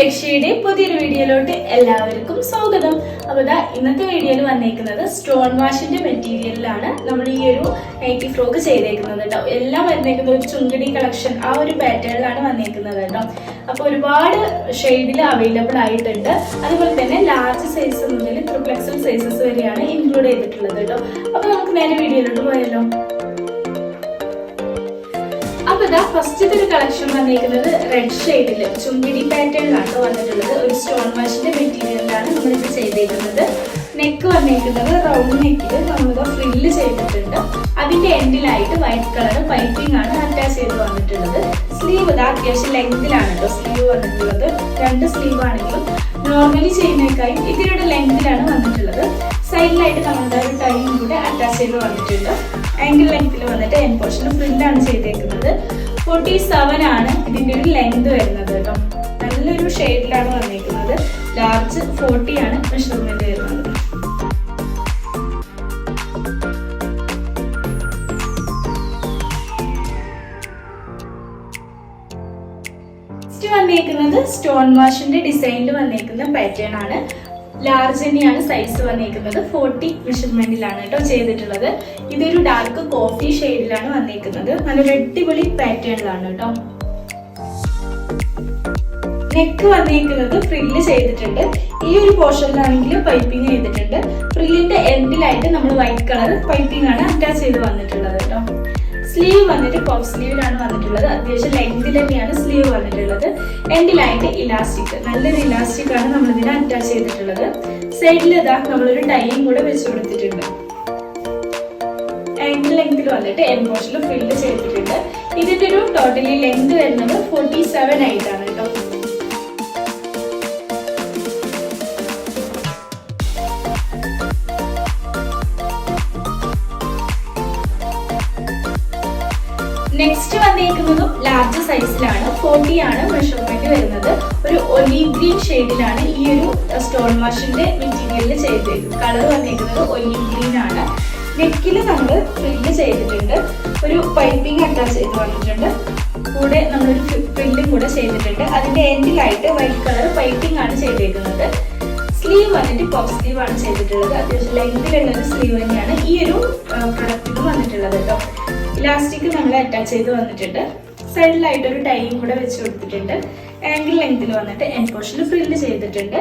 ലക്ഷ്യയുടെ പുതിയൊരു വീഡിയോയിലോട്ട് എല്ലാവർക്കും സ്വാഗതം. അപ്പോൾ ഇതാ ഇന്നത്തെ വീഡിയോയിൽ വന്നേക്കുന്നത് സ്റ്റോൺ വാഷിന്റെ മെറ്റീരിയലിലാണ് നമ്മൾ ഈ ഒരു നൈറ്റി ഫ്രോക്ക് ചെയ്തേക്കുന്നത് കേട്ടോ. എല്ലാം വന്നേക്കുന്നത് ഒരു ചുങ്കടി കളക്ഷൻ ആ ഒരു പാറ്റേണിലാണ് വന്നേക്കുന്നത് കേട്ടോ. അപ്പോൾ ഒരുപാട് ഷെയ്ഡിൽ അവൈലബിൾ ആയിട്ടുണ്ട്. അതുപോലെ തന്നെ ലാർജ് സൈസ് മുതൽ ട്രിപ്ലക്സൽ സൈസസ് വരെയാണ് ഇൻക്ലൂഡ് ചെയ്തിട്ടുള്ളത് കേട്ടോ. അപ്പോൾ നമുക്ക് നേരെ വീഡിയോയിലോട്ട് പോയല്ലോ അപ്പൊ ഇതാ ഫസ്റ്റ് ഒരു കളക്ഷൻ വന്നിരിക്കുന്നത് റെഡ് ഷെയ്ഡിൽ ചുങ്കിടി പാറ്റേണിലാണ് വന്നിട്ടുള്ളത്. ഒരു സ്റ്റോൺ വാഷിന്റെ മെറ്റീരിയലിലാണ് നമ്മളിത് ചെയ്തേക്കുന്നത് നെക്ക് വന്നിരിക്കുന്നത് റൗണ്ട് നെക്കിൽ നമ്മളിത് ഫ്രില്ല് ചെയ്തിട്ടുണ്ട്. അതിന്റെ എൻഡിലായിട്ട് വൈറ്റ് കളർ പൈപ്പിംഗ് ആണ് അറ്റാച്ച് ചെയ്ത് വന്നിട്ടുള്ളത്. സ്ലീവ് ഇത് അത്യാവശ്യം ലെങ്തിലാണ് കേട്ടോ സ്ലീവ് വന്നിട്ടുള്ളത്. രണ്ട് സ്ലീവ് ആണെങ്കിലും നോർമലി ചെയ്യുന്നേക്കായും ഇതിരുടെ ലെങ്തിലാണ് വന്നിട്ടുള്ളത്. സൈഡിലായിട്ട് നമ്മളുടെ ഒരു ടൈം കൂടെ അറ്റാച്ച് ചെയ്ത് വന്നിട്ടുണ്ട്. ആംഗിൾ ലെങ്ത്തിൽ വന്നിട്ട് എൻ പോർഷൻ ഫ്രില്ലാണ് ചെയ്തേക്കുന്നത്. ഫോർട്ടി സെവൻ ആണ് ഇതിന്റെ ഒരു ലെങ്ത് വരുന്നത് കേട്ടോ. നല്ലൊരു ഷെയ്ഡിലാണ് വന്നിരിക്കുന്നത്. ലാർജ് ഫോർട്ടി ആണ് മെഷർമെന്റ് വരുന്നത്. വന്നേക്കുന്നത് സ്റ്റോൺ വാഷിന്റെ ഡിസൈനിൽ വന്നേക്കുന്ന പാറ്റേൺ ആണ്. ലാർജ് തന്നെയാണ് സൈസ് വന്നേക്കുന്നത് ഫോർട്ടി മെഷർമെന്റിലാണ് കേട്ടോ ചെയ്തിട്ടുള്ളത്. ഇതൊരു ഡാർക്ക് കോഫി ഷെയ്ഡിലാണ് വന്നിരിക്കുന്നത് നല്ലൊരു അടിപൊളി പാറ്റേണിലാണ് കേട്ടോ നെക്ക് വന്നിരിക്കുന്നത് ഫ്രില്ല് ചെയ്തിട്ടുണ്ട്. ഈ ഒരു പോർഷനിലാണെങ്കിൽ പൈപ്പിംഗ് ചെയ്തിട്ടുണ്ട്. ഫ്രില്ലിന്റെ എൻഡിലായിട്ട് നമ്മൾ വൈറ്റ് കളർ പൈപ്പിംഗ് ആണ് അറ്റാച്ച് ചെയ്ത് വന്നിട്ടുള്ളത് കേട്ടോ സ്ലീവ് വന്നിട്ട് പോപ്പ് സ്ലീവിലാണ് വന്നിട്ടുള്ളത്. അത്യാവശ്യം ലെങ്തിൽ തന്നെയാണ് സ്ലീവ് വന്നിട്ടുള്ളത്. എൻഡിലായിട്ട് ഇലാസ്റ്റിക് നല്ലൊരു ഇലാസ്റ്റിക് ആണ് നമ്മൾ ഇതിനെ അറ്റാച്ച് ചെയ്തിട്ടുള്ളത് സൈഡിൽ ഇതാ നമ്മളൊരു ടൈയും കൂടെ വെച്ച് കൊടുത്തിട്ടുണ്ട്. ആംഗിൾ ലെങ്തിൽ വന്നിട്ട് എംബോഷിൽ ഫില്ല് ചെയ്തിട്ടുണ്ട്. ഇതിന്റെ ഒരു ടോട്ടലി ലെങ്ത് വരുന്നത് ഫോർട്ടി സെവൻ ആയിട്ടാണ് കേട്ടോ നെക്സ്റ്റ് വന്നേക്കുന്നതും ലാർജ് സൈസിലാണ് ഫോർട്ടി ആണ് മെഷർമെന്റ് വരുന്നത്. ഒരു ഒലീവ് ഗ്രീൻ ഷെയ്ഡിലാണ് ഈ ഒരു സ്റ്റോൺ വാഷിന്റെ മെറ്റീരിയലിൽ ചെയ്തേക്കുന്നത്. കളർ വന്നേക്കുന്നത് ഒലീവ് ഗ്രീൻ ആണ്. നെക്കിൽ നമ്മൾ ഫില്ല് ചെയ്തിട്ടുണ്ട്. ഒരു പൈപ്പിംഗ് അറ്റാച്ച് ചെയ്ത് വന്നിട്ടുണ്ട്. കൂടെ നമ്മളൊരു ഫില്ലും കൂടെ ചെയ്തിട്ടുണ്ട്. അതിന്റെ എൻഡിലായിട്ട് വൈറ്റ് കളർ പൈപ്പിംഗ് ആണ് ചെയ്തേക്കുന്നത്. സ്ലീവ് വന്നിട്ട് പഫ് സ്ലീവ് ആണ് ചെയ്തിട്ടുള്ളത്. അത്യാവശ്യം ലെങ്തിലുള്ള ഒരു സ്ലീവ് തന്നെയാണ് ഈ ഒരു പ്രൊഡക്റ്റിന് വന്നിട്ടുള്ളത് കേട്ടോ ഇലാസ്റ്റിക് നമ്മൾ അറ്റാച്ച് ചെയ്ത് വന്നിട്ടുണ്ട്. സൈഡിലായിട്ട് ഒരു ടൈയും കൂടെ വെച്ച് കൊടുത്തിട്ടുണ്ട്. ആംഗിൾ ലെങ്ത്തിൽ വന്നിട്ട് എൻ പോർഷനിൽ പ്രിന്റ് ചെയ്തിട്ടുണ്ട്.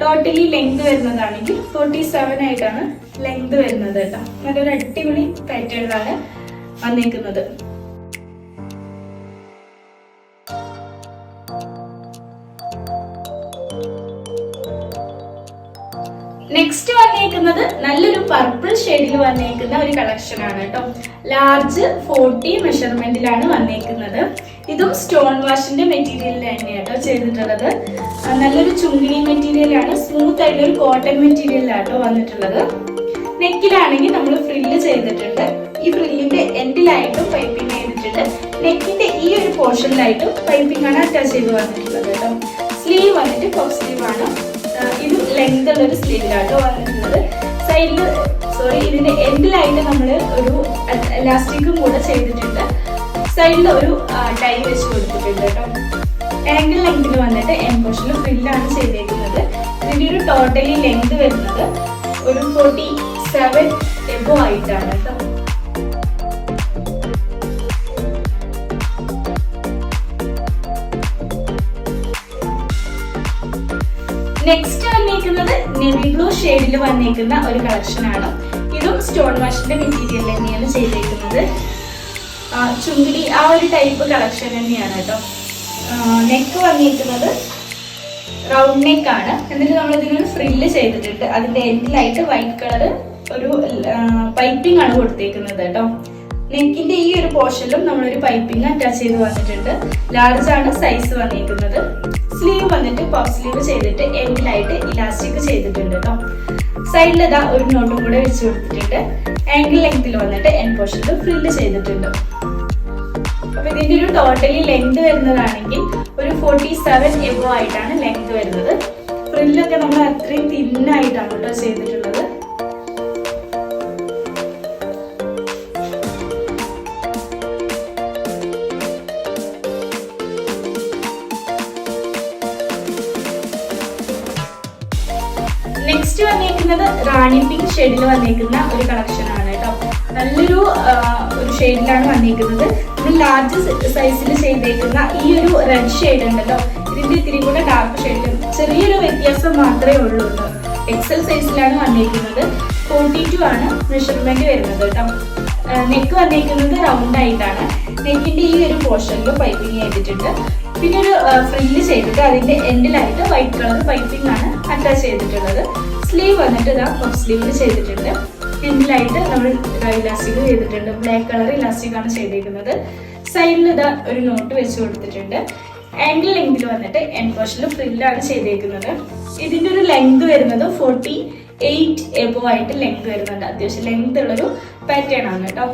ടോട്ടലി ലെങ്ത് വരുന്നതാണെങ്കിൽ ഫോർട്ടി സെവൻ ആയിട്ടാണ് ലെങ്ത് വരുന്നത് കേട്ടോ. നല്ലൊരു അടിപൊളി പാറ്റേണിലാണ് വന്നിരിക്കുന്നത്. നെക്സ്റ്റ് വന്നേക്കുന്നത് നല്ലൊരു പർപ്പിൾ ഷെയ്ഡിൽ വന്നേക്കുന്ന ഒരു കളക്ഷൻ ആണ് കേട്ടോ. ലാർജ് ഫോർട്ടി മെഷർമെന്റിലാണ് വന്നേക്കുന്നത് ഇതും സ്റ്റോൺ വാഷിന്റെ മെറ്റീരിയലിൽ തന്നെയാണ് കേട്ടോ ചെയ്തിട്ടുള്ളത് നല്ലൊരു ചുങ്കിണി മെറ്റീരിയലാണ്. സ്മൂത്ത് ആയിട്ടുള്ള ഒരു കോട്ടൺ മെറ്റീരിയലാണ് വന്നിട്ടുള്ളത്. നെക്കിലാണെങ്കിൽ നമ്മൾ ഫ്രില്ല് ചെയ്തിട്ടുണ്ട്. ഈ ഫ്രില്ലിന്റെ എൻഡിലായിട്ടും പൈപ്പിംഗ് ചെയ്തിട്ടുണ്ട്. നെക്കിന്റെ ഈ ഒരു പോർഷനിലായിട്ടും പൈപ്പിംഗ് ആണ് അറ്റാച്ച് ചെയ്ത് വന്നിട്ടുള്ളത് കേട്ടോ. സ്ലീവ് വന്നിട്ട് പഫ് സ്ലീവ് ആണ്. ഇത് ലെങ്ത് ഉള്ള ഒരു സ്ലീവിലാട്ടോ വന്നിട്ടുള്ളത്. സൈഡിൽ സോറി ഇതിന്റെ എൻഡിലായിട്ട് നമ്മൾ ഒരു എലാസ്റ്റിക്കും കൂടെ ചെയ്തിട്ടുണ്ട്. സൈഡിൽ ഒരു ടൈ വെച്ച് കൊടുത്തിട്ടുണ്ട് കേട്ടോ. ആംഗിൾ ലെങ്തിൽ വന്നിട്ട് എൻ പോർഷനിൽ ഫ്രില്ലാണ് ചെയ്തേക്കുന്നത്. ഇതിന്റെ ഒരു ടോട്ടലി ലെങ്ത് വരുന്നത് ഒരു ഫോർട്ടി സെവൻ എബോ ആയിട്ടാണ് കേട്ടോ. നെക്സ്റ്റ് വന്നേക്കുന്നത് നെവി ബ്ലൂ ഷെയ്ഡിൽ വന്നേക്കുന്ന ഒരു കളക്ഷൻ ആണ്. ഇതും സ്റ്റോൺ വാഷിന്റെ മെറ്റീരിയൽ തന്നെയാണ് ചെയ്തേക്കുന്നത്. ചുങ്കിടി ആ ഒരു ടൈപ്പ് കളക്ഷൻ തന്നെയാണ് കേട്ടോ. നെക്ക് വന്നിരിക്കുന്നത് റൗണ്ട് നെക്ക് ആണ്. എന്നിട്ട് നമ്മൾ ഇതിനൊരു ഫ്രില്ല് ചെയ്തിട്ടുണ്ട്. അതിന്റെ എൻഡിലായിട്ട് വൈറ്റ് കളർ ഒരു പൈപ്പിംഗ് ആണ് കൊടുത്തേക്കുന്നത് കേട്ടോ. നെക്കിന്റെ ഈ ഒരു പോർഷനിലും നമ്മളൊരു പൈപ്പിംഗ് അറ്റാച്ച് ചെയ്ത് വന്നിട്ടുണ്ട്. ലാർജ് ആണ് സൈസ് വന്നിരിക്കുന്നത്. സ്ലീവ് വന്നിട്ട് പഫ് സ്ലീവ് ചെയ്തിട്ട് എൻഡിലായിട്ട് ഇലാസ്റ്റിക് ചെയ്തിട്ടുണ്ട് കേട്ടോ. സൈഡിൽ ഇതാ ഒരു നോട്ടും കൂടെ വെച്ച് കൊടുത്തിട്ടുണ്ട്. ആംഗിൾ ലെങ്ത്തിൽ വന്നിട്ട് എൻ പോർഷനിൽ ഫ്രില്ല് ചെയ്തിട്ടുണ്ട്. അപ്പൊ ഇതിന്റെ ഒരു ടോട്ടലി ലെങ്ത് വരുന്നതാണെങ്കിൽ ഒരു ഫോർട്ടി സെവൻ എബോ ആയിട്ടാണ് ലെങ്ത് വരുന്നത്. ഫ്രില്ലൊക്കെ നമ്മൾ അത്രയും തിന്നായിട്ടാണ് കേട്ടോ ചെയ്തിട്ടുള്ളത്. നെക്സ്റ്റ് വന്നിരിക്കുന്നത് റാണി പിങ്ക് ഷെയ്ഡിൽ വന്നിരിക്കുന്ന ഒരു കളക്ഷൻ ആണ് കേട്ടോ നല്ലൊരു ഒരു ഷെയ്ഡിലാണ് വന്നേക്കുന്നത് ലാർജ് സൈസിൽ ചെയ്തേക്കുന്ന ഈ ഒരു റെഡ് ഷെയ്ഡ് ഉണ്ടല്ലോ ഇതിന്റെ ഇത്തിരി കൂടെ ഡാർക്ക് ഷെയ്ഡിലും ചെറിയൊരു വ്യത്യാസം മാത്രമേ ഉള്ളൂ എക്സൽ സൈസിലാണ് വന്നിരിക്കുന്നത് ഫോർട്ടി ടു ആണ് മെഷർമെന്റ് വരുന്നത് കേട്ടോ നെക്ക് വന്നിരിക്കുന്നത് റൗണ്ട് ആയിട്ടാണ്. നെക്കിന്റെ ഈ ഒരു പോർഷനിൽ പൈപ്പിംഗ് ചെയ്തിട്ടുണ്ട്. പിന്നെ ഒരു ഫ്രില്ല് ചെയ്തിട്ട് അതിന്റെ എൻഡിലായിട്ട് വൈറ്റ് കളർ പൈപ്പിംഗ് ആണ് അറ്റാച്ച് ചെയ്തിട്ടുള്ളത്. സ്ലീവ് വന്നിട്ട് ഇതാ പഫ് സ്ലീവിൽ ചെയ്തിട്ടുണ്ട്. എൻഡിലായിട്ട് നമ്മൾ ഇലാസ്റ്റിക് ചെയ്തിട്ടുണ്ട്. ബ്ലാക്ക് കളർ ഇലാസ്റ്റിക് ആണ് ചെയ്തേക്കുന്നത്. സൈഡിൽ ഇതാ ഒരു നോട്ട് വെച്ച് കൊടുത്തിട്ടുണ്ട്. ആംഗിൾ ലെങ്തിൽ വന്നിട്ട് എൻ പോർഷനിൽ ഫ്രില്ലാണ് ചെയ്തേക്കുന്നത്. ഇതിന്റെ ഒരു ലെങ്ത് വരുന്നത് ഫോർട്ടി എയ്റ്റ് എബോ ആയിട്ട് ലെങ്ത് വരുന്നുണ്ട്. അത്യാവശ്യം ലെങ്ത് ഉള്ളൊരു പാറ്റേൺ ആണ് കേട്ടോ.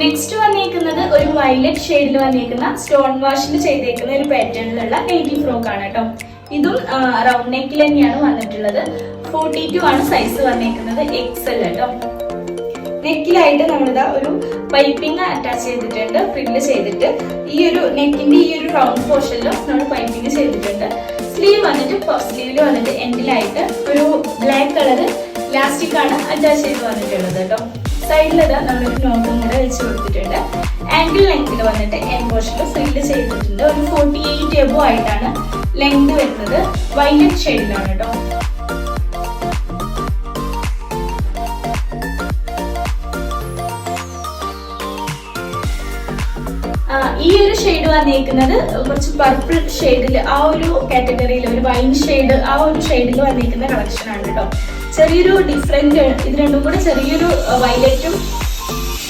നെക്സ്റ്റ് വന്നിരിക്കുന്നത് ഒരു വയലറ്റ് ഷെയ്ഡിൽ വന്നിരിക്കുന്ന സ്റ്റോൺ വാഷിൽ ചെയ്തേക്കുന്ന ഒരു പാറ്റേണിലുള്ള നെയ്റ്റി ഫ്രോക്ക് ആണ് കേട്ടോ. ഇതും റൗണ്ട് നെക്കിൽ തന്നെയാണ് വന്നിട്ടുള്ളത്. ഫോർട്ടി ടു ആണ് സൈസ് വന്നിരിക്കുന്നത് എക്സൽ കേട്ടോ. നെക്കിലായിട്ട് നമ്മളിതാ ഒരു പൈപ്പിംഗ് അറ്റാച്ച് ചെയ്തിട്ടുണ്ട് ഫ്രില്ല് ചെയ്തിട്ട്. ഈ ഒരു നെക്കിന്റെ ഈ ഒരു റൗണ്ട് പോർഷനിലും നമ്മൾ പൈപ്പിംഗ് ചെയ്തിട്ടുണ്ട്. സ്ലീവ് വന്നിട്ട് സ്ലീവിൽ വന്നിട്ട് എൻഡിലായിട്ട് ഒരു ബ്ലാക്ക് കളർ ഇലാസ്റ്റിക് ആണ് അറ്റാച്ച് ചെയ്ത് വന്നിട്ടുള്ളത് കേട്ടോ. സൈഡിൽ ഇതാ നമ്മളൊരു നോട്ടും കൂടെ വെച്ച് കൊടുത്തിട്ടുണ്ട്. ആംഗിൾ ലെങ്ത്തിൽ വന്നിട്ട് എം പോർഷനിൽ ഫ്രില്ല് ചെയ്തിട്ടുണ്ട്. ഒരു ഫോർട്ടി എയ്റ്റ് എബോ ആയിട്ടാണ് ലെങ്ത് വരുന്നത്. വൈലറ്റ് ഷെയ്ഡിലാണ് കേട്ടോ ഈ ഒരു ഷെയ്ഡ് വന്നിരിക്കുന്നത് കുറച്ച് പർപ്പിൾ ഷെയ്ഡിൽ ആ ഒരു കാറ്റഗറിയിൽ ഒരു വൈൻ ഷെയ്ഡ് ആ ഒരു ഷെയ്ഡിൽ വന്നിരിക്കുന്ന കളക്ഷൻ ആണ് കേട്ടോ ചെറിയൊരു ഡിഫറെന്റ് ഇത് രണ്ടും കൂടെ ചെറിയൊരു വൈലറ്റും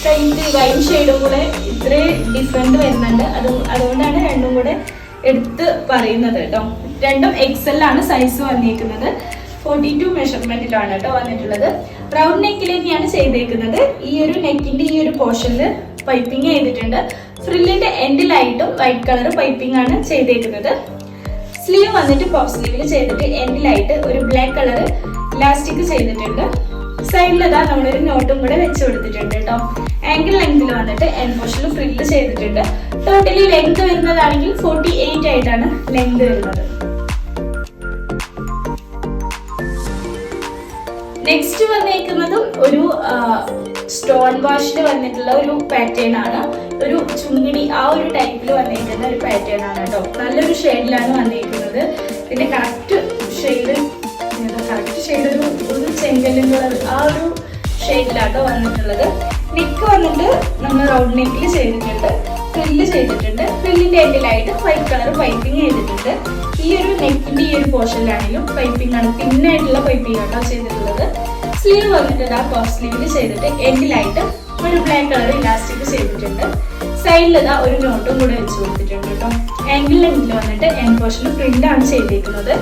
കഴിഞ്ഞിട്ട് വൈൻ ഷെയ്ഡും കൂടെ ഇത്രയും ഡിഫറെന്റ് വരുന്നുണ്ട്. അത് അതുകൊണ്ടാണ് രണ്ടും കൂടെ എടുത്ത് പറയുന്നത് കേട്ടോ. രണ്ടും എക്സൽ ആണ് സൈസ് വന്നിരിക്കുന്നത്. ഫോർട്ടി ടു മെഷർമെന്റിലാണ് കേട്ടോ വന്നിട്ടുള്ളത്. റൗണ്ട് തന്നെയാണ് ചെയ്തേക്കുന്നത്. ഈ ഒരു നെക്കിന്റെ ഈ ഒരു പോർഷനിൽ പൈപ്പിംഗ് ചെയ്തിട്ടുണ്ട്. ഫ്രില്ലിന്റെ എൻഡിലായിട്ടും വൈറ്റ് കളർ പൈപ്പിംഗ് ആണ് ചെയ്തേക്കുന്നത്. സ്ലീവ് വന്നിട്ട് പോസ്റ്റ് സ്ലീവിൽ ചെയ്തിട്ട് എൻഡിലായിട്ട് ഒരു ബ്ലാക്ക് കളർ ഇലാസ്റ്റിക് ചെയ്തിട്ടുണ്ട്. സൈഡിൽ ഇതാ നമ്മളൊരു നോട്ടും കൂടെ വെച്ച് കൊടുത്തിട്ടുണ്ട് കേട്ടോ ആംഗിൾ ലെങ്തിൽ വന്നിട്ട് എൻ പോർഷനിൽ ഫ്രില്ല് ചെയ്തിട്ടുണ്ട്. ടോട്ടലി ലെങ്ത് വരുന്നതാണെങ്കിൽ ഫോർട്ടി എയ്റ്റ് ആയിട്ടാണ് ലെങ്ത് വരുന്നത്. നെക്സ്റ്റ് വന്നേക്കുന്നതും ഒരു സ്റ്റോൺ വാഷിൽ വന്നിട്ടുള്ള ഒരു പാറ്റേൺ ആണ്. ഒരു ചുങ്ങിടി ആ ഒരു ടൈപ്പിൽ വന്നേക്കുന്ന ഒരു പാറ്റേൺ ആണ് കേട്ടോ നല്ലൊരു ഷെയ്ഡിലാണ് വന്നേക്കുന്നത്. പിന്നെ കറക്റ്റ് ഷെയ്ഡ് ഷെയ്ഡ് ഒരു ഒരു ചെങ്കല്ലും ആ ഒരു ഷെയ്ഡിലാട്ടോ വന്നിട്ടുള്ളത്. നെക്ക് വന്നിട്ട് നമ്മൾ റൗണ്ട് നെക്കിൽ ചെയ്തിട്ടുണ്ട്. ഫ്രില്ല് ചെയ്തിട്ടുണ്ട്. ഫ്രില്ലിന്റെ എൻഡിലായിട്ട് വൈറ്റ് കളർ പൈപ്പിംഗ് ചെയ്തിട്ടുണ്ട്. ഈ ഒരു നെക്കിന്റെ ഈ ഒരു പോർഷനിലാണെങ്കിലും പൈപ്പിംഗ് ആണ് തിന്നായിട്ടുള്ള പൈപ്പിംഗ് ആട്ടോ ചെയ്തിട്ടുള്ളത്. സ്ലീവ് വന്നിട്ടുണ്ട് ആ പഫ് സ്ലീവിൽ ചെയ്തിട്ട് എൻഡിലായിട്ട് ഒരു ബ്ലാക്ക് കളർ ഇലാസ്റ്റിക് ചെയ്തിട്ടുണ്ട്. സൈഡിൽ ഇതാ ഒരു നോട്ടും കൂടെ വെച്ച് കൊടുത്തിട്ടുണ്ട് കേട്ടോ. ആംഗിൾ ലെങ്തിൽ വന്നിട്ട് എൻ പോർഷൻ പ്രിന്റ് ആണ് ചെയ്തേക്കുന്നത്.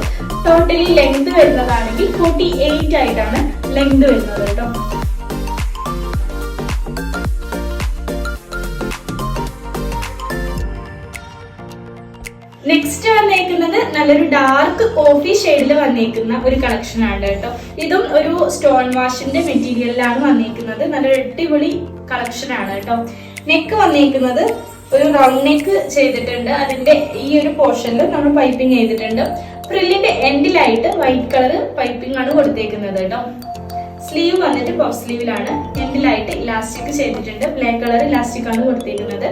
ടോട്ടലി ലെങ്ത് വരുന്നതാണെങ്കിൽ ഫോർട്ടി എയ്റ്റ് ആയിട്ടാണ് ലെങ്ത് വരുന്നത് കേട്ടോ. നെക്സ്റ്റ് വന്നേക്കുന്നത് നല്ലൊരു ഡാർക്ക് കോഫി ഷെയ്ഡിൽ വന്നേക്കുന്ന ഒരു കളക്ഷൻ ആണ് കേട്ടോ. ഇതും ഒരു സ്റ്റോൺ വാഷിന്റെ മെറ്റീരിയലിലാണ് വന്നേക്കുന്നത്. നല്ലൊരു അടിപൊളി കളക്ഷൻ ആണ് കേട്ടോ. നെക്ക് വന്നിരിക്കുന്നത് ഒരു റൗണ്ട് നെക്ക് ചെയ്തിട്ടുണ്ട്. അതിന്റെ ഈ ഒരു പോർഷനിൽ നമ്മൾ പൈപ്പിംഗ് ചെയ്തിട്ടുണ്ട്. ഫ്രില്ലിന്റെ എൻഡിലായിട്ട് വൈറ്റ് കളർ പൈപ്പിംഗ് ആണ് കൊടുത്തേക്കുന്നത് കേട്ടോ. സ്ലീവ് വന്നിട്ട് പഫ് സ്ലീവിലാണ് എൻഡിലായിട്ട് ഇലാസ്റ്റിക് ചെയ്തിട്ടുണ്ട്. ബ്ലാക്ക് കളർ ഇലാസ്റ്റിക് ആണ് കൊടുത്തേക്കുന്നത്.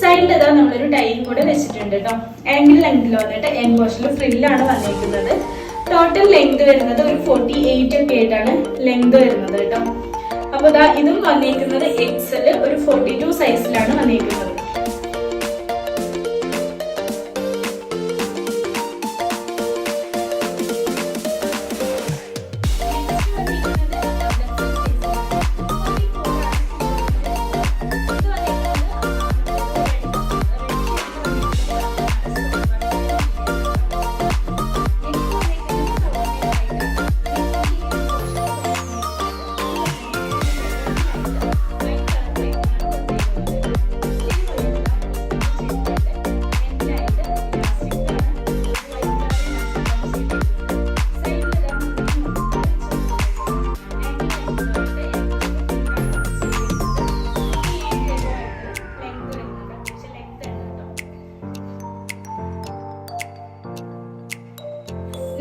സൈഡിൽ ഇതാ നമ്മളൊരു ടൈയും കൂടെ വെച്ചിട്ടുണ്ട് കേട്ടോ. ആംഗിൾ ലെങ്തിൽ വന്നിട്ട് എൻ പോർഷനിൽ ഫ്രില്ലാണ് വന്നിരിക്കുന്നത്. ടോട്ടൽ ലെങ്ത് വരുന്നത് ഒരു ഫോർട്ടി എയ്റ്റ് ഒക്കെ ആയിട്ടാണ് ലെങ്ത് വരുന്നത് കേട്ടോ. അപ്പൊ ഇതാ വന്നിരിക്കുന്നത് എക്സൽ ഒരു ഫോർട്ടി ടു സൈസിലാണ് വന്നേക്കുന്നത്.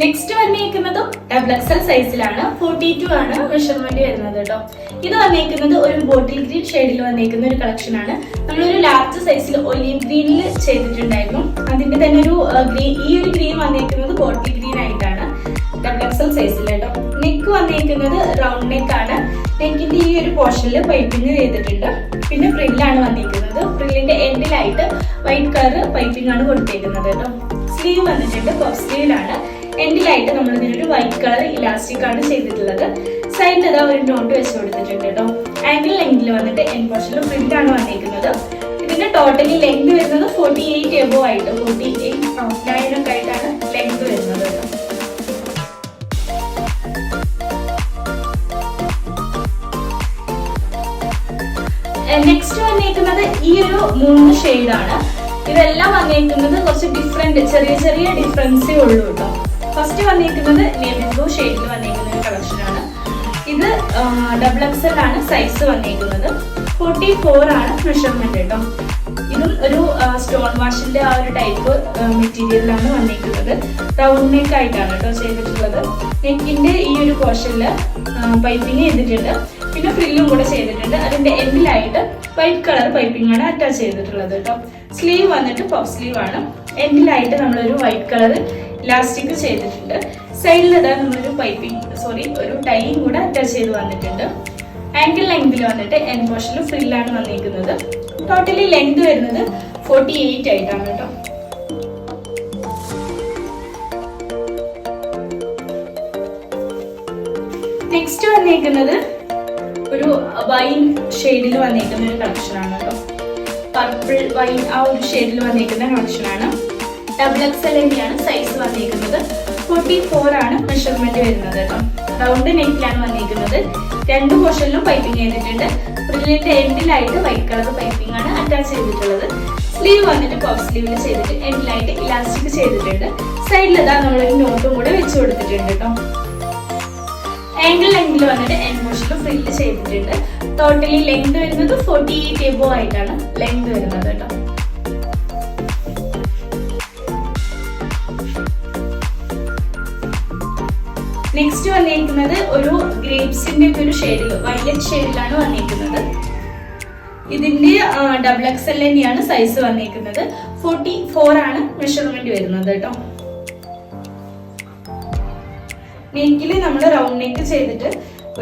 നെക്സ്റ്റ് വന്നിരിക്കുന്നതും ഡബിൾ എക്സൽ സൈസിലാണ് ഫോർട്ടി ടു ആണ് മെഷർമെന്റ് വരുന്നത് കേട്ടോ ഇത് വന്നിരിക്കുന്നത് ഒരു ബോട്ടിൽ ഗ്രീൻ ഷെയ്ഡിൽ വന്നിരിക്കുന്ന ഒരു കളക്ഷൻ ആണ്. നമ്മളൊരു ലാർജ് സൈസിൽ ഒലീവ് ഗ്രീനിൽ ചെയ്തിട്ടുണ്ടായിരുന്നു. അതിന്റെ തന്നെ ഒരു ഗ്രീൻ ഈ ഒരു ഗ്രീൻ വന്നിരിക്കുന്നത് ബോട്ടിൽ ഗ്രീൻ ആയിട്ടാണ്. ഡബിൾ എക്സൽ സൈസിൽ കേട്ടോ നെക്ക് വന്നിരിക്കുന്നത് റൗണ്ട് നെക്ക് ആണ്. നെക്കിന്റെ ഈ ഒരു പോർഷനിൽ പൈപ്പിംഗ് ചെയ്തിട്ടുണ്ട്. പിന്നെ ഫ്രില്ലാണ് വന്നിരിക്കുന്നത് ഫ്രില്ലിന്റെ എൻഡിലായിട്ട് വൈറ്റ് കളർ പൈപ്പിംഗ് ആണ് കൊടുത്തിരിക്കുന്നത് കേട്ടോ സ്ലീവ് വന്നിട്ടുണ്ട് പഫ് സ്ലീവിലാണ് എൻഡിലായിട്ട് നമ്മൾ ഇതിനൊരു വൈറ്റ് കളർ ഇലാസ്റ്റിക് ആണ് ചെയ്തിട്ടുള്ളത്. സൈഡിൽ ഇതാ ഒരു നോട്ട് വെച്ച് കൊടുത്തിട്ടുണ്ട് കേട്ടോ ആംഗിൾ ലെങ്തിൽ വന്നിട്ട് എൻ പോർഷനിൽ പ്രിന്റ് ആണ് വന്നിരിക്കുന്നത്. ഇതിന്റെ ടോട്ടലി ലെങ്ത് വരുന്നത് ഫോർട്ടി എയ്റ്റ് എബോ ആയിട്ട് ഫോർട്ടി എയ്റ്റ് നയൻ ഒക്കെ ആയിട്ടാണ് ലെങ്ത് വരുന്നത് നെക്സ്റ്റ് വന്നേക്കുന്നത് ഈ ഒരു മൂന്ന് ഷെയ്ഡാണ് ഇതെല്ലാം വന്നേക്കുന്നത് കുറച്ച് ഡിഫറെന്റ് ചെറിയ ചെറിയ ഡിഫറൻസേ ഉള്ളൂ കേട്ടോ ഫസ്റ്റ് വന്നിരിക്കുന്നത് നേവി ബ്ലൂ ഷെയ്ഡിൽ വന്നിരിക്കുന്ന ഒരു കളക്ഷനാണ് ഇത് ഡബിൾ എക്സൽ ആണ് സൈസ് വന്നിരിക്കുന്നത് ഫോർട്ടി ഫോർ ആണ് മെഷർമെന്റ് കേട്ടോ ഇതും ഒരു സ്റ്റോൺ വാഷിന്റെ ആ ഒരു ടൈപ്പ് മെറ്റീരിയലിലാണ് വന്നിരിക്കുന്നത് റൗണ്ട് നെക്ക് ആയിട്ടാണ് കേട്ടോ ചെയ്തിട്ടുള്ളത്. നെക്കിന്റെ ഈ ഒരു പോർഷനിൽ പൈപ്പിംഗ് ചെയ്തിട്ടുണ്ട്. പിന്നെ ഫ്രില്ലും കൂടെ ചെയ്തിട്ടുണ്ട്. അതിന്റെ എൻഡിലായിട്ട് വൈറ്റ് കളർ പൈപ്പിംഗ് ആണ് അറ്റാച്ച് ചെയ്തിട്ടുള്ളത് കേട്ടോ സ്ലീവ് വന്നിട്ട് പഫ് സ്ലീവ് ആണ്. എൻഡിലായിട്ട് നമ്മളൊരു വൈറ്റ് കളർ ഇലാസ്റ്റിക് ചെയ്തിട്ടുണ്ട്. സൈഡിൽ ഇതാ നമ്മളൊരു പൈപ്പിംഗ് സോറി ഒരു ടൈയും കൂടെ അറ്റാച്ച് ചെയ്ത് വന്നിട്ടുണ്ട്. ആങ്കിൾ ലെങ്തിൽ വന്നിട്ട് എൻ പോർഷനിൽ ഫ്രില്ലാണ് വന്നിരിക്കുന്നത് ടോട്ടലി ലെങ്ത് വരുന്നത് ഫോർട്ടി എയ്റ്റ് ആയിട്ടാണ് കേട്ടോ. നെക്സ്റ്റ് വന്നിരിക്കുന്നത് ഒരു വൈൻ ഷെയ്ഡിൽ വന്നിരിക്കുന്ന ഒരു കളക്ഷൻ ആണ് കേട്ടോ. പർപ്പിൾ വൈൻ ആ ഒരു ഷെയ്ഡിൽ വന്നിരിക്കുന്ന കളക്ഷൻ ആണ്. ഡബിൾ എക്സൽ തന്നെയാണ് സൈസ് വന്നിരിക്കുന്നത്. ഫോർട്ടി ഫോർ ആണ് മെഷർമെന്റ് വരുന്നത് റൗണ്ട് നെക്കിലാണ് വന്നിരിക്കുന്നത്. രണ്ട് പോർഷനിലും പൈപ്പിംഗ് ചെയ്തിട്ടുണ്ട്. ഫ്രില്ലിന്റെ എൻഡിലായിട്ട് വൈറ്റ് കളർ പൈപ്പിംഗ് ആണ് അറ്റാച്ച് ചെയ്തിട്ടുള്ളത്. സ്ലീവ് വന്നിട്ട് പോപ്പ് സ്ലീവിൽ ചെയ്തിട്ട് എൻഡിലായിട്ട് ഇലാസ്റ്റിക് ചെയ്തിട്ടുണ്ട്. സൈഡിൽ ഇതാ നമ്മളൊരു നോട്ടും കൂടെ വെച്ച് കൊടുത്തിട്ടുണ്ട് കേട്ടോ. ആംഗിൾ ലെങ്തിൽ വന്നിട്ട് എൻ പോർഷനിൽ ഫ്രില്ല് ചെയ്തിട്ടുണ്ട്. ടോട്ടലി ലെങ്ത് വരുന്നത് ഫോർട്ടി എയ്റ്റ് എബോ ആയിട്ടാണ് ലെങ്ത് വരുന്നത് കേട്ടോ. വന്നിരിക്കുന്നത് ഒരു ഗ്രേപ്സിന്റെ ഒക്കെ ഒരു ഷെയ്ഡിൽ വയലറ്റ് ഷെയ്ഡിലാണ് വന്നിരിക്കുന്നത്. ഇതിന്റെ ഡബിൾ എക്സ് എൽ തന്നെയാണ് സൈസ് വന്നിരിക്കുന്നത്. ഫോർട്ടി ഫോർ ആണ് മെഷർമെന്റ് വരുന്നത് കേട്ടോ. നെക്കിൽ നമ്മൾ റൗണ്ട് നെക്ക് ചെയ്തിട്ട്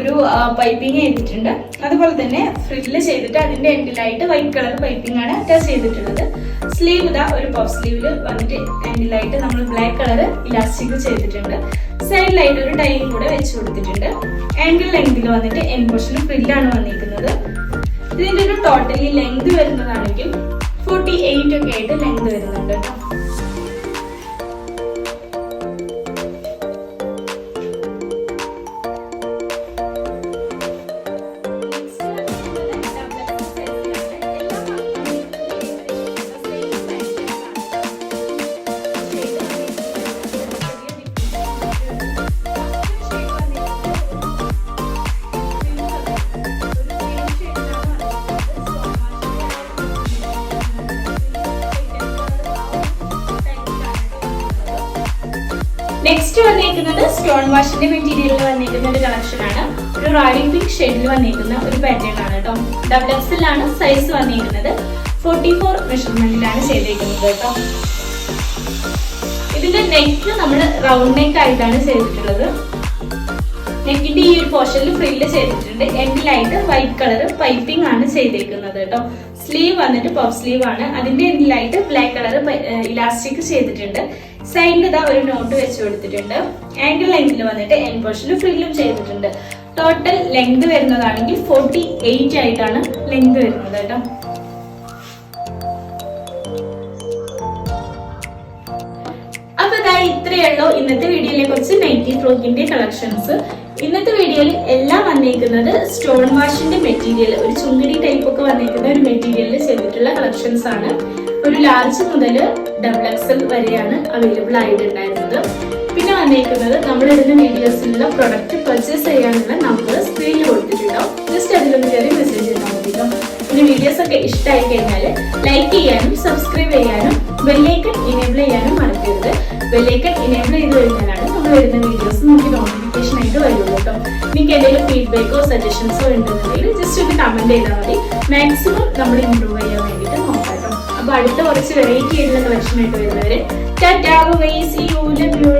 ഒരു പൈപ്പിംഗ് ചെയ്തിട്ടുണ്ട്. അതുപോലെ തന്നെ ഫ്രില്ല് ചെയ്തിട്ട് അതിന്റെ എൻഡിലായിട്ട് വൈറ്റ് കളർ പൈപ്പിംഗ് ആണ് അറ്റാച്ച് ചെയ്തിട്ടുള്ളത്. സ്ലീവ് ഇതാ ഒരു പഫ് സ്ലീവിൽ വന്നിട്ട് എൻഡിലായിട്ട് നമ്മൾ ബ്ലാക്ക് കളർ ഇലാസ്റ്റിക് ചെയ്തിട്ടുണ്ട്. സൈഡിലായിട്ട് ഒരു ടൈം കൂടെ വെച്ച് കൊടുത്തിട്ടുണ്ട്. ആംഗിൾ ലെങ്തിൽ വന്നിട്ട് എൻ പോർഷൻ ഫ്രില്ലാണ് വന്നിരിക്കുന്നത്. ഇതിന്റെ ഒരു ടോട്ടലി ലെങ്ത് വരുന്നതാണെങ്കിൽ ഫോർട്ടി എയ്റ്റ് ഒക്കെ ആയിട്ട് ലെങ്ത് വരുന്നുണ്ട് കേട്ടോ. സ്റ്റോൺ വാഷിന്റെ മെറ്റീരിയലിൽ വന്നിരിക്കുന്ന ഒരു കളക്ഷൻ ആണ്. ഒരു റോയൽ പിങ്ക് ഷെയ്ഡിൽ വന്നിരിക്കുന്ന ഒരു പാറ്റേൺ ആണ് കേട്ടോ. ഡബിൾ എക്സിലാണ് സൈസ് വന്നിരിക്കുന്നത് ഫോർട്ടി ഫോർ മെഷർമെന്റിലാണ് ചെയ്തിരിക്കുന്നത് കേട്ടോ. ഇതിന്റെ നെക്ക് നമ്മൾ റൗണ്ട് നെക്ക് ആയിട്ടാണ് ചെയ്തിട്ടുള്ളത്. നെക്കിന്റെ ഈ ഒരു പോർഷനിൽ ഫ്രില്ല് ചെയ്തിട്ടുണ്ട്. എൻഡിലായിട്ട് വൈറ്റ് കളർ പൈപ്പിംഗ് ആണ് ചെയ്തിരിക്കുന്നത് കേട്ടോ. സ്ലീവ് വന്നിട്ട് പഫ് സ്ലീവ് ആണ്. അതിന്റെ എൻഡിലായിട്ട് ബ്ലാക്ക് കളർ ഇലാസ്റ്റിക് ചെയ്തിട്ടുണ്ട്. സൈഡിൽ ഇതാ ഒരു നോട്ട് വെച്ച് കൊടുത്തിട്ടുണ്ട്. ആംഗിൾ ലെങ്തിൽ വന്നിട്ട് എൻ പോർഷനിൽ ഫ്രില്ലും ചെയ്തിട്ടുണ്ട്. ടോട്ടൽ ലെങ്ത് വരുന്നതാണെങ്കിൽ ഫോർട്ടി എയ്റ്റ് ആയിട്ടാണ് ലെങ്ത് വരുന്നത് കേട്ടോ. അപ്പൊ ഇതാ ഇത്രയുള്ളൂ ഇന്നത്തെ വീഡിയോയിലെ കുറച്ച് നൈറ്റി ഫ്രോക്കിന്റെ കളക്ഷൻസ് ഇന്നത്തെ വീഡിയോയിൽ എല്ലാം വന്നേക്കുന്നത് സ്റ്റോൺ വാഷിന്റെ മെറ്റീരിയൽ ഒരു ചുങ്കടി ടൈപ്പ് ഒക്കെ വന്നേക്കുന്ന ഒരു മെറ്റീരിയലിൽ ചെയ്തിട്ടുള്ള കളക്ഷൻസ് ആണ്. ഒരു ലാർജ് മുതൽ ഡബിൾ എക്സൽ വരെയാണ് അവൈലബിൾ ആയിട്ടുണ്ടായിരുന്നത്. പിന്നെ വന്നേക്കുന്നത് നമ്മൾ ഇടുന്ന വീഡിയോസിലുള്ള പ്രൊഡക്റ്റ് പർച്ചേസ് ചെയ്യാനുള്ള നമ്പർ സ്ക്രീനിൽ കൊടുത്തിട്ടുണ്ടാവും. ജസ്റ്റ് അതിലൊന്ന് കയറി മെസ്സേജ് ചെയ്താൽ മതി പിന്നെ വീഡിയോസ് ഒക്കെ ഇഷ്ടമായി കഴിഞ്ഞാൽ ലൈക്ക് ചെയ്യാനും സബ്സ്ക്രൈബ് ചെയ്യാനും ബെല്ലൈക്കൺ എനേബിൾ ചെയ്യാനും മറക്കരുത്. ബെല്ലൈക്കൺ ഇനേബിൾ ചെയ്ത് കഴിഞ്ഞാലാണ് നമ്മൾ വരുന്ന വീഡിയോസ് നമുക്ക് നോട്ടിഫിക്കേഷൻ ആയിട്ട് വരുള്ളൂ കേട്ടോ. നിങ്ങൾക്ക് എന്തെങ്കിലും ഫീഡ്ബാക്കോ സജഷൻസോ ഉണ്ടെന്നുണ്ടെങ്കിൽ ജസ്റ്റ് ഒന്ന് കമന്റ് ചെയ്താൽ മതി. മാക്സിമം നമ്മൾ ഇമ്പ്രൂവ് ചെയ്യാൻ വേണ്ടിയിട്ട് നോക്കാം അപ്പോൾ അപ്പൊ അടുത്ത കുറച്ച് വെറൈറ്റി ആയിട്ടുള്ള കളക്ഷൻ ആയിട്ട് tata bye see you love